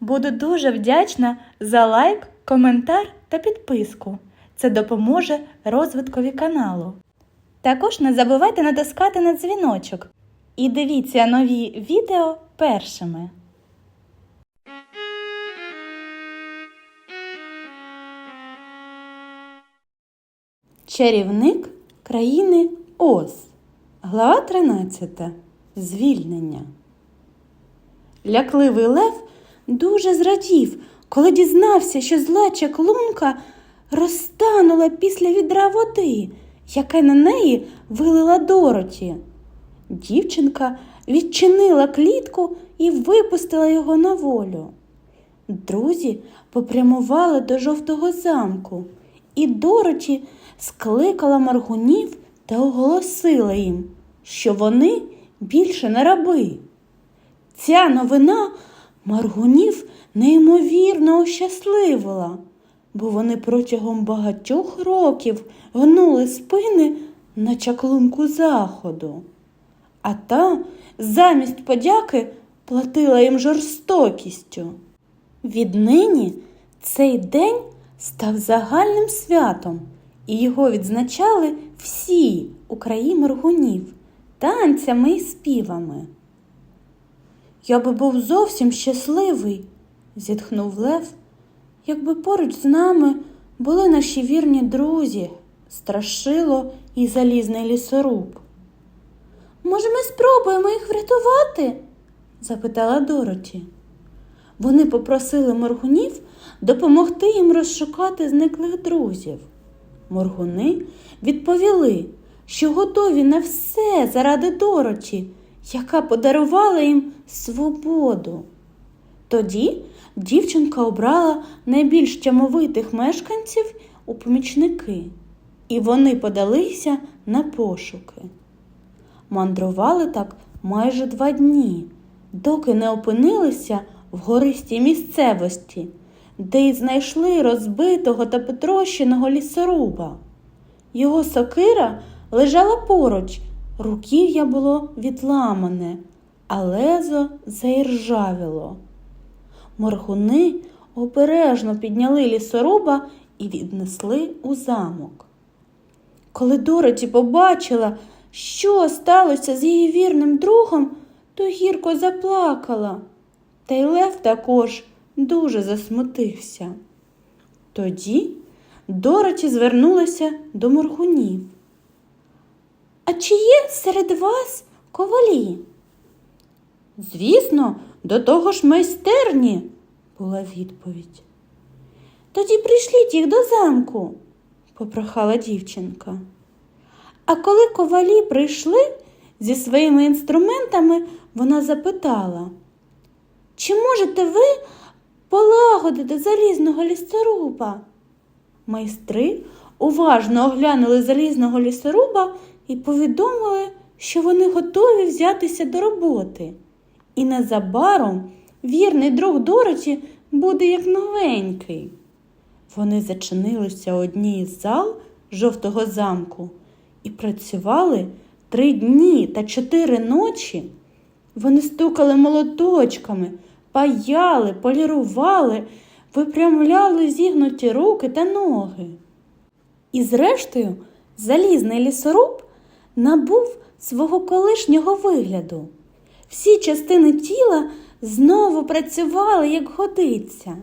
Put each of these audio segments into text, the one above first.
Буду дуже вдячна за лайк, коментар та підписку. Це допоможе розвиткові каналу. Також не забувайте натискати на дзвіночок і дивіться нові відео першими. Чарівник країни Оз. Глава 13. Звільнення. Лякливий лев дуже зрадів, коли дізнався, що зла чаклунка розтанула після відра води, яке на неї вилила Дороті. Дівчинка відчинила клітку і випустила його на волю. Друзі попрямували до жовтого замку, і Дороті скликала маргунів та оголосила їм, що вони більше не раби. Ця новина маргунів неймовірно ощасливила, бо вони протягом багатьох років гнули спини на чаклунку заходу, а та замість подяки платила їм жорстокістю. Віднині цей день став загальним святом, і його відзначали всі у краї моргунів танцями і співами. Я би був зовсім щасливий, зітхнув Лев, якби поруч з нами були наші вірні друзі, страшило і залізний лісоруб. Може, ми спробуємо їх врятувати? запитала Дороті. Вони попросили моргунів допомогти їм розшукати зниклих друзів. Моргуни відповіли, що готові на все заради Дороті, яка подарувала їм свободу. Тоді дівчинка обрала найбільш тямовитих мешканців у помічники, і вони подалися на пошуки. Мандрували так майже два дні, доки не опинилися в гористій місцевості, де й знайшли розбитого та потрощеного лісоруба. Його сокира лежала поруч, руків'я було відламане, а лезо заіржавіло. Моргуни обережно підняли лісоруба і віднесли у замок. Коли Дороті побачила, що сталося з її вірним другом, то гірко заплакала. Та й Лев також дуже засмутився. Тоді Дороті звернулася до моргунів. А чи є серед вас ковалі? Звісно, до того ж майстерні, була відповідь. Тоді прийшліть їх до замку, попрохала дівчинка. А коли ковалі прийшли зі своїми інструментами, вона запитала, чи можете ви полагодити залізного лісоруба? Майстри уважно оглянули залізного лісоруба і повідомили, що вони готові взятися до роботи. І незабаром вірний друг Дороті буде як новенький. Вони зачинилися одній із зал жовтого замку і працювали три дні та чотири ночі. Вони стукали молоточками, паяли, полірували, випрямляли зігнуті руки та ноги. І зрештою, залізний лісоруб набув свого колишнього вигляду. Всі частини тіла знову працювали, як годиться.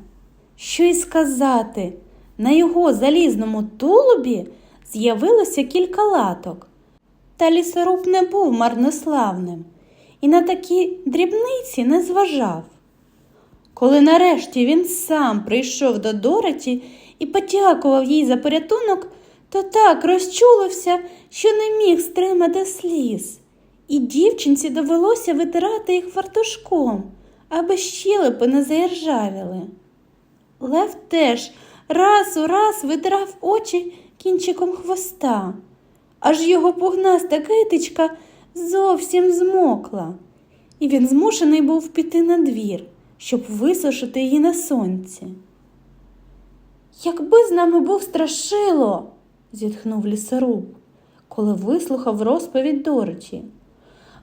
Що й сказати, на його залізному тулубі з'явилося кілька латок. Та лісоруб не був марнославним і на такі дрібниці не зважав. Коли нарешті він сам прийшов до Дороті і подякував їй за порятунок, то так розчулився, що не міг стримати сліз, і дівчинці довелося витирати їх фартушком, аби щелепи не заіржавіли. Лев теж раз у раз витирав очі кінчиком хвоста, аж його пугнаста китичка зовсім змокла, і він змушений був піти на двір, щоб висушити її на сонці. Якби з нами був страшило, зітхнув лісоруб, коли вислухав розповідь Дороті.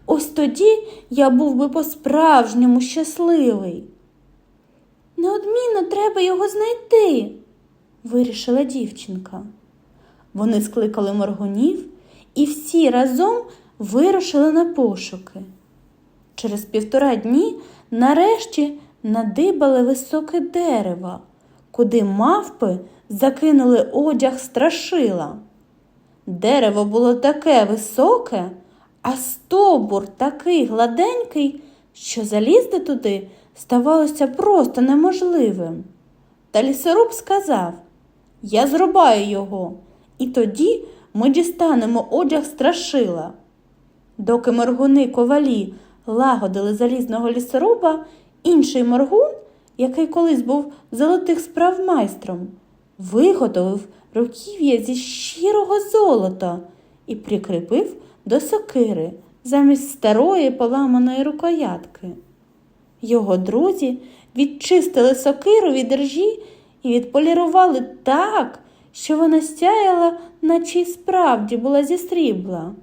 Ось тоді я був би по-справжньому щасливий. неодмінно треба його знайти, вирішила дівчинка. Вони скликали моргунів і всі разом вирушили на пошуки. Через півтора дні нарешті надибали високе дерево, куди мавпи закинули одяг страшила. Дерево було таке високе, а стовбур такий гладенький, що залізти туди ставалося просто неможливим. Та лісоруб сказав Я зрубаю його, і тоді ми дістанемо одяг страшила. Доки моргуни ковалі лагодили залізного лісоруба, інший моргун, який колись був золотих справ майстром, виготовив руків'я зі щирого золота і прикріпив до сокири замість старої поламаної рукоятки. Його друзі відчистили сокиру від ржі і відполірували так, що вона сяяла, наче й справді була зі срібла.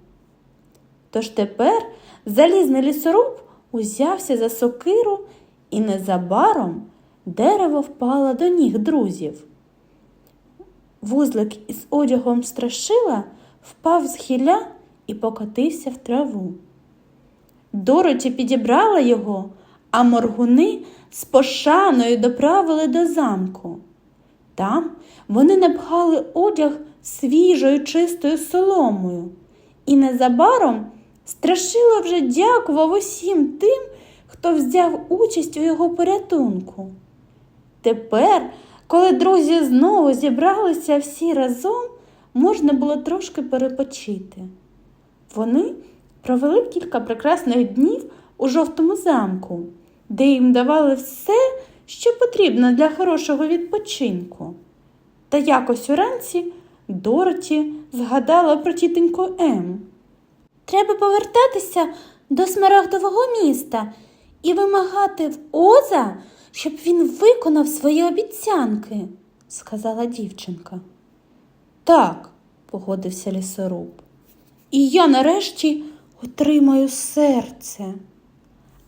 Тож тепер залізний лісоруб узявся за сокиру, і незабаром дерево впало до ніг друзів. Вузлик із одягом страшила впав з хіля і покотився в траву. Дороті підібрала його, а моргуни з пошаною доправили до замку. Там вони напхали одяг свіжою чистою соломою, і незабаром страшило вже дякував усім тим, хто взяв участь у його порятунку. Тепер, коли друзі знову зібралися всі разом, можна було трошки перепочити. Вони провели кілька прекрасних днів у жовтому замку, де їм давали все, що потрібно для хорошого відпочинку. Та якось уранці Дороті згадала про тітеньку Ем. Треба повертатися до смарагдового міста і вимагати в Оза, щоб він виконав свої обіцянки, сказала дівчинка. Так, погодився лісоруб. І я нарешті отримаю серце.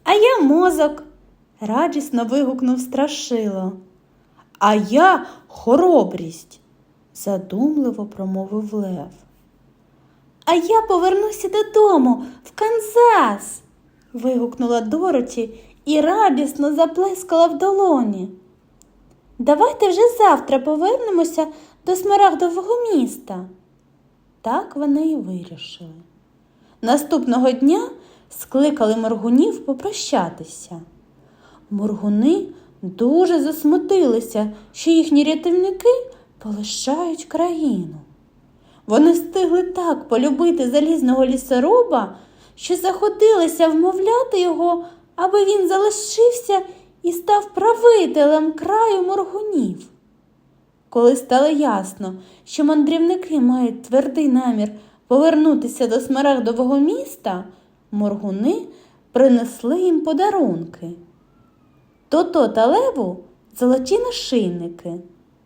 А я мозок, радісно вигукнув страшило. А я хоробрість, задумливо промовив Лев. А я повернуся додому в Канзас. вигукнула Дороті і радісно заплескала в долоні. Давайте вже завтра повернемося до смарагдового міста. Так вони і вирішили. Наступного дня скликали моргунів попрощатися. Моргуни дуже засмутилися, що їхні рятівники полишають країну. Вони встигли так полюбити залізного лісоруба, що заходилися вмовляти його, аби він залишився і став правителем краю моргунів. Коли стало ясно, що мандрівники мають твердий намір повернутися до смарагдового міста, моргуни принесли їм подарунки. Тото та Леву золоті нашийники.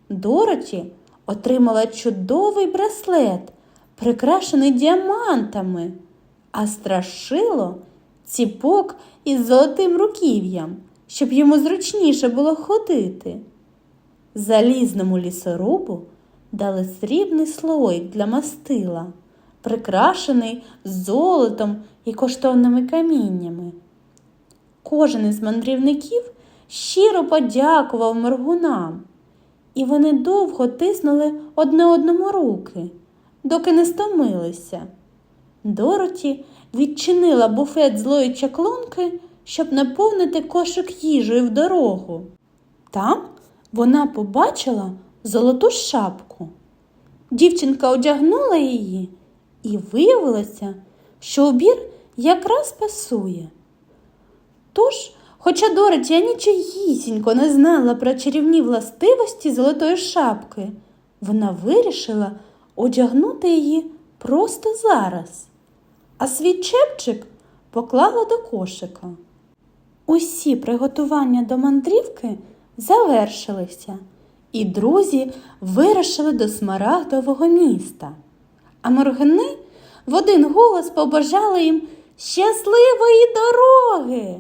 Дороті отримала чудовий браслет, прикрашений діамантами, а страшило ціпок із золотим руків'ям, щоб йому зручніше було ходити. Залізному лісорубу дали срібний слой для мастила, прикрашений золотом і коштовними каміннями. Кожен із мандрівників щиро подякував моргунам, і вони довго тиснули одне одному руки, доки не стомилися. Дороті відчинила буфет злої чаклунки, щоб наповнити кошик їжею в дорогу. Там вона побачила золоту шапку. Дівчинка одягнула її і виявилося, що убір якраз пасує. Тож, хоча Дороті нічогісінько не знала про чарівні властивості золотої шапки, вона вирішила одягнути її просто зараз, а свій чепчик поклала до кошика. Усі приготування до мандрівки завершилися, і друзі вирушили до смарагдового міста. А моргини в один голос побажали їм щасливої дороги.